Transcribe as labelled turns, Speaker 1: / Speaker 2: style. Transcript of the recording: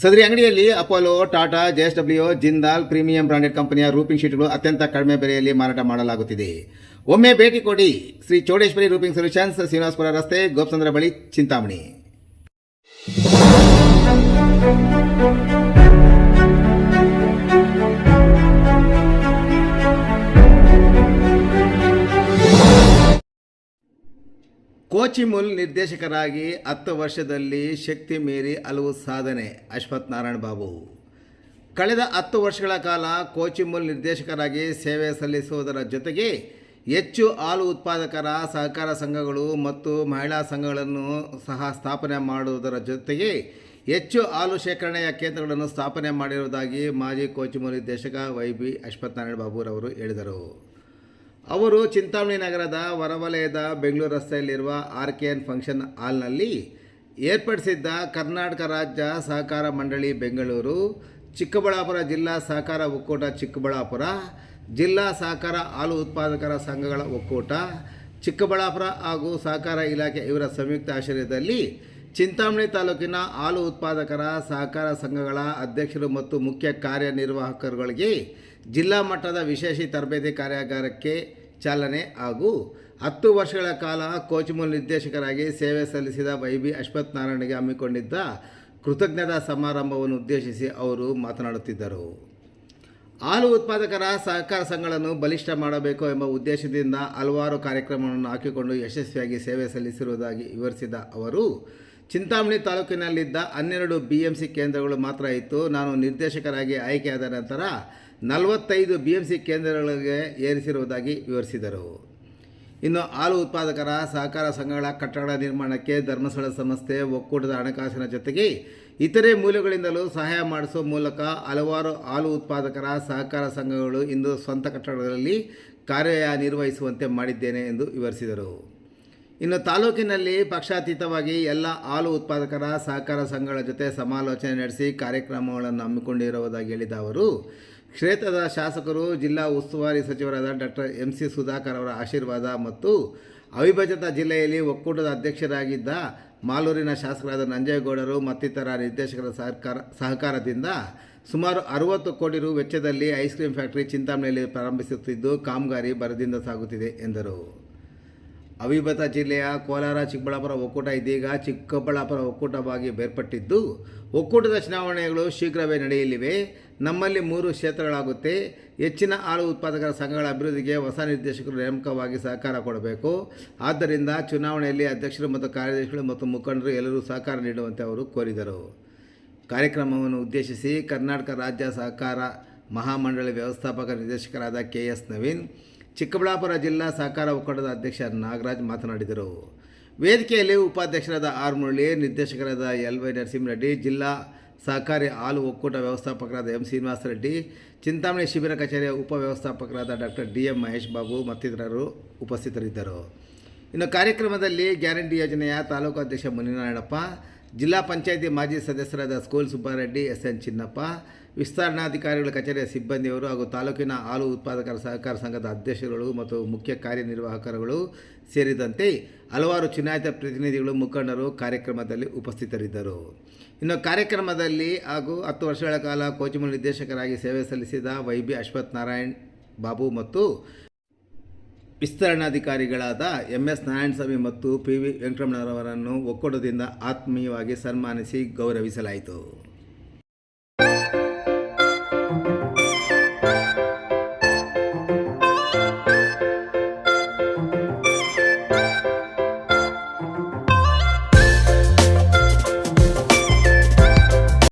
Speaker 1: ಸದರಿ ಅಂಗಡಿಯಲ್ಲಿ Apollo, Tata JSW Jindal, premium branded ಕಂಪನಿಯ ರೂಪಿಂಗ್ ಶೀಟ್ಗಳು ಅತ್ಯಂತ ಕಡಿಮೆ ಬೆಲೆಯಲ್ಲಿ ಮಾರಾಟ ಮಾಡಲಾಗುತ್ತಿದೆ. ಒಮ್ಮೆ ಭೇಟಿ ಕೊಡಿ. ಶ್ರೀ ಚೌಡೇಶ್ವರಿ ರೂಪಿಂಗ್ ಸೊಲ್ಯೂಷನ್ಸ್, ಶ್ರೀನಿವಾಸಪುರ ರಸ್ತೆ ಗೋಪಚಂದ್ರ ಬಳಿ, ಚಿಂತಾಮಣಿ. ಕೋಚಿಮುಲ್ ನಿರ್ದೇಶಕರಾಗಿ ಹತ್ತು ವರ್ಷದಲ್ಲಿ ಶಕ್ತಿ ಮೀರಿ ಹಲವು ಸಾಧನೆ ಅಶ್ವಥ್ ನಾರಾಯಣ ಬಾಬು. ಕಳೆದ ಹತ್ತು ವರ್ಷಗಳ ಕಾಲ ಕೋಚಿಮುಲ್ ನಿರ್ದೇಶಕರಾಗಿ ಸೇವೆ ಸಲ್ಲಿಸುವುದರ ಜೊತೆಗೆ ಹೆಚ್ಚು ಹಾಲು ಉತ್ಪಾದಕರ ಸಹಕಾರ ಸಂಘಗಳು ಮತ್ತು ಮಹಿಳಾ ಸಂಘಗಳನ್ನು ಸಹ ಸ್ಥಾಪನೆ ಮಾಡುವುದರ ಜೊತೆಗೆ ಹೆಚ್ಚು ಹಾಲು ಶೇಖರಣೆಯ ಕೇಂದ್ರಗಳನ್ನು ಸ್ಥಾಪನೆ ಮಾಡಿರುವುದಾಗಿ ಮಾಜಿ ಕೋಚಿಮುಲ್ ನಿರ್ದೇಶಕ ವೈ ಬಿ ಅಶ್ವಥ್ ನಾರಾಯಣ ಬಾಬುರವರು ಹೇಳಿದರು. ಅವರು ಚಿಂತಾಮಣಿ ನಗರದ ಹೊರವಲಯದ ಬೆಂಗಳೂರು ರಸ್ತೆಯಲ್ಲಿರುವ ಆರ್ ಕೆ ಎನ್ ಫಂಕ್ಷನ್ ಹಾಲ್ನಲ್ಲಿ ಏರ್ಪಡಿಸಿದ್ದ ಕರ್ನಾಟಕ ರಾಜ್ಯ ಸಹಕಾರ ಮಂಡಳಿ ಬೆಂಗಳೂರು, ಚಿಕ್ಕಬಳ್ಳಾಪುರ ಜಿಲ್ಲಾ ಸಹಕಾರ ಒಕ್ಕೂಟ ಚಿಕ್ಕಬಳ್ಳಾಪುರ, ಜಿಲ್ಲಾ ಸಹಕಾರ ಹಾಲು ಉತ್ಪಾದಕರ ಸಂಘಗಳ ಒಕ್ಕೂಟ, ಚಿಕ್ಕಬಳ್ಳಾಪುರ ಹಾಗೂ ಸಹಕಾರ ಇಲಾಖೆ ಇವರ ಸಂಯುಕ್ತ ಆಶ್ರಯದಲ್ಲಿ ಚಿಂತಾಮಣಿ ತಾಲೂಕಿನ ಹಾಲು ಉತ್ಪಾದಕರ ಸಹಕಾರ ಸಂಘಗಳ ಅಧ್ಯಕ್ಷರು ಮತ್ತು ಮುಖ್ಯ ಕಾರ್ಯನಿರ್ವಾಹಕರುಗಳಿಗೆ ಜಿಲ್ಲಾ ಮಟ್ಟದ ವಿಶೇಷ ತರಬೇತಿ ಕಾರ್ಯಾಗಾರಕ್ಕೆ ಚಾಲನೆ ಹಾಗೂ ಹತ್ತು ವರ್ಷಗಳ ಕಾಲ ಕೋಚಿಮೂಲ್ ನಿರ್ದೇಶಕರಾಗಿ ಸೇವೆ ಸಲ್ಲಿಸಿದ ವೈ ಬಿ ಅಶ್ವಥ್ ನಾರಾಯಣಗೆ ಹಮ್ಮಿಕೊಂಡಿದ್ದ ಕೃತಜ್ಞತಾ ಸಮಾರಂಭವನ್ನು ಉದ್ದೇಶಿಸಿ ಅವರು ಮಾತನಾಡುತ್ತಿದ್ದರು. ಹಾಲು ಉತ್ಪಾದಕರ ಸಹಕಾರ ಸಂಘಗಳನ್ನು ಬಲಿಷ್ಠ ಮಾಡಬೇಕು ಎಂಬ ಉದ್ದೇಶದಿಂದ ಹಲವಾರು ಕಾರ್ಯಕ್ರಮಗಳನ್ನು ಹಾಕಿಕೊಂಡು ಯಶಸ್ವಿಯಾಗಿ ಸೇವೆ ಸಲ್ಲಿಸಿರುವುದಾಗಿ ವಿವರಿಸಿದ ಅವರು ಚಿಂತಾಮಣಿ ತಾಲೂಕಿನಲ್ಲಿದ್ದ ಹನ್ನೆರಡು ಬಿ ಎಂ ಸಿ ಕೇಂದ್ರಗಳು ಮಾತ್ರ ಇತ್ತು. ನಾನು ನಿರ್ದೇಶಕರಾಗಿ ಆಯ್ಕೆಯಾದ ನಂತರ ನಲವತ್ತೈದು ಬಿ ಎಂ ಸಿ ಕೇಂದ್ರಗಳಿಗೆ ಏರಿಸಿರುವುದಾಗಿ ವಿವರಿಸಿದರು. ಇನ್ನು ಹಾಲು ಉತ್ಪಾದಕರ ಸಹಕಾರ ಸಂಘಗಳ ಕಟ್ಟಡ ನಿರ್ಮಾಣಕ್ಕೆ ಧರ್ಮಸ್ಥಳ ಸಂಸ್ಥೆ ಒಕ್ಕೂಟದ ಹಣಕಾಸಿನ ಜೊತೆಗೆ ಇತರೆ ಮೂಲಗಳಿಂದಲೂ ಸಹಾಯ ಮಾಡಿಸುವ ಮೂಲಕ ಹಲವಾರು ಹಾಲು ಉತ್ಪಾದಕರ ಸಹಕಾರ ಸಂಘಗಳು ಇಂದು ಸ್ವಂತ ಕಟ್ಟಡಗಳಲ್ಲಿ ಕಾರ್ಯ ನಿರ್ವಹಿಸುವಂತೆ ಮಾಡಿದ್ದೇನೆ ಎಂದು ವಿವರಿಸಿದರು. ಇನ್ನು ತಾಲೂಕಿನಲ್ಲಿ ಪಕ್ಷಾತೀತವಾಗಿ ಎಲ್ಲ ಹಾಲು ಉತ್ಪಾದಕರ ಸಹಕಾರ ಸಂಘಗಳ ಜೊತೆ ಸಮಾಲೋಚನೆ ನಡೆಸಿ ಕಾರ್ಯಕ್ರಮಗಳನ್ನು ಹಮ್ಮಿಕೊಂಡಿರುವುದಾಗಿ ಹೇಳಿದ ಅವರು, ಕ್ಷೇತ್ರದ ಶಾಸಕರು, ಜಿಲ್ಲಾ ಉಸ್ತುವಾರಿ ಸಚಿವರಾದ ಡಾಕ್ಟರ್ ಎಂ ಸಿ ಸುಧಾಕರ್ ಅವರ ಆಶೀರ್ವಾದ ಮತ್ತು ಅವಿಭಜಿತ ಜಿಲ್ಲೆಯಲ್ಲಿ ಒಕ್ಕೂಟದ ಅಧ್ಯಕ್ಷರಾಗಿದ್ದ ಮಾಲೂರಿನ ಶಾಸಕರಾದ ನಂಜೇಗೌಡರು ಮತ್ತಿತರ ನಿರ್ದೇಶಕರ ಸಹಕಾರ ಸಹಕಾರದಿಂದ ಸುಮಾರು ಅರುವತ್ತು ಕೋಟಿ ರು ವೆಚ್ಚದಲ್ಲಿ ಐಸ್ ಕ್ರೀಂ ಫ್ಯಾಕ್ಟರಿ ಚಿಂತಾಮಣಿಯಲ್ಲಿ ಪ್ರಾರಂಭಿಸುತ್ತಿದ್ದು, ಕಾಮಗಾರಿ ಬರದಿಂದ ಸಾಗುತ್ತಿದೆ ಎಂದರು. ಅವಿಭತ ಜಿಲ್ಲೆಯ ಕೋಲಾರ, ಚಿಕ್ಕಬಳ್ಳಾಪುರ ಒಕ್ಕೂಟ ಇದೀಗ ಚಿಕ್ಕಬಳ್ಳಾಪುರ ಒಕ್ಕೂಟವಾಗಿ ಬೇರ್ಪಟ್ಟಿದ್ದು. ಒಕ್ಕೂಟದ ಚುನಾವಣೆಗಳು ಶೀಘ್ರವೇ ನಡೆಯಲಿವೆ. ನಮ್ಮಲ್ಲಿ ಮೂರು ಕ್ಷೇತ್ರಗಳಾಗುತ್ತೆ. ಹೆಚ್ಚಿನ ಹಾಲು ಉತ್ಪಾದಕರ ಸಂಘಗಳ ಅಭಿವೃದ್ಧಿಗೆ ಹೊಸ ನಿರ್ದೇಶಕರು ನೇಮಕವಾಗಿ ಸಹಕಾರ ಕೊಡಬೇಕು. ಆದ್ದರಿಂದ ಚುನಾವಣೆಯಲ್ಲಿ ಅಧ್ಯಕ್ಷರು ಮತ್ತು ಕಾರ್ಯದರ್ಶಿಗಳು ಮತ್ತು ಮುಖಂಡರು ಎಲ್ಲರೂ ಸಹಕಾರ ನೀಡುವಂತೆ ಅವರು ಕೋರಿದರು. ಕಾರ್ಯಕ್ರಮವನ್ನು ಉದ್ದೇಶಿಸಿ ಕರ್ನಾಟಕ ರಾಜ್ಯ ಸಹಕಾರ ಮಹಾಮಂಡಳಿ ವ್ಯವಸ್ಥಾಪಕ ನಿರ್ದೇಶಕರಾದ ಕೆ ಎಸ್ ನವೀನ್ ಚಿಕ್ಕಬಳ್ಳಾಪುರ ಜಿಲ್ಲಾ ಸಹಕಾರ ಒಕ್ಕೂಟದ ಅಧ್ಯಕ್ಷ ನಾಗರಾಜ್ ಮಾತನಾಡಿದರು. ವೇದಿಕೆಯಲ್ಲಿ ಉಪಾಧ್ಯಕ್ಷರಾದ ಆರ್ ಮುರಳಿ, ನಿರ್ದೇಶಕರಾದ ಎಲ್ ವೈ ನರಸಿಂಹರೆಡ್ಡಿ, ಜಿಲ್ಲಾ ಸಹಕಾರಿ ಹಾಲು ಒಕ್ಕೂಟ ವ್ಯವಸ್ಥಾಪಕರಾದ ಎಂ ಶ್ರೀನಿವಾಸ ರೆಡ್ಡಿ, ಚಿಂತಾಮಣಿ ಶಿಬಿರ ಕಚೇರಿಯ ಉಪವ್ಯವಸ್ಥಾಪಕರಾದ doctor D M Mahesh Babu ಮತ್ತಿತರರು ಉಪಸ್ಥಿತರಿದ್ದರು. ಇನ್ನು ಕಾರ್ಯಕ್ರಮದಲ್ಲಿ ಗ್ಯಾರಂಟಿ ಯೋಜನೆಯ ತಾಲೂಕು ಅಧ್ಯಕ್ಷ ಮುನಿನಾರಾಯಣಪ್ಪ, ಜಿಲ್ಲಾ ಪಂಚಾಯಿತಿ ಮಾಜಿ ಸದಸ್ಯರಾದ school Subbareddy S N Chinnappa ವಿಸ್ತರಣಾಧಿಕಾರಿಗಳ ಕಚೇರಿಯ ಸಿಬ್ಬಂದಿಯವರು ಹಾಗೂ ತಾಲೂಕಿನ ಹಾಲು ಉತ್ಪಾದಕರ ಸಹಕಾರ ಸಂಘದ ಅಧ್ಯಕ್ಷರುಗಳು ಮತ್ತು ಮುಖ್ಯ ಕಾರ್ಯನಿರ್ವಾಹಕರುಗಳು ಸೇರಿದಂತೆ ಹಲವಾರು ಚುನಾಯಿತ ಪ್ರತಿನಿಧಿಗಳು, ಮುಖಂಡರು ಕಾರ್ಯಕ್ರಮದಲ್ಲಿ ಉಪಸ್ಥಿತರಿದ್ದರು. ಇನ್ನು ಕಾರ್ಯಕ್ರಮದಲ್ಲಿ ಹಾಗೂ ಹತ್ತು ವರ್ಷಗಳ ಕಾಲ ಕೋಚಿಮಲ್ ನಿರ್ದೇಶಕರಾಗಿ ಸೇವೆ ಸಲ್ಲಿಸಿದ ವೈ ಬಿ ಅಶ್ವಥ್ ನಾರಾಯಣ್ ಬಾಬು ಮತ್ತು ವಿಸ್ತರಣಾಧಿಕಾರಿಗಳಾದ ಎಂ ಎಸ್ ನಾರಾಯಣಸ್ವಾಮಿ ಮತ್ತು ಪಿ ವಿ ವೆಂಕಟರಮಣರವರನ್ನು ಒಕ್ಕೂಟದಿಂದ ಆತ್ಮೀಯವಾಗಿ ಸನ್ಮಾನಿಸಿ ಗೌರವಿಸಲಾಯಿತು.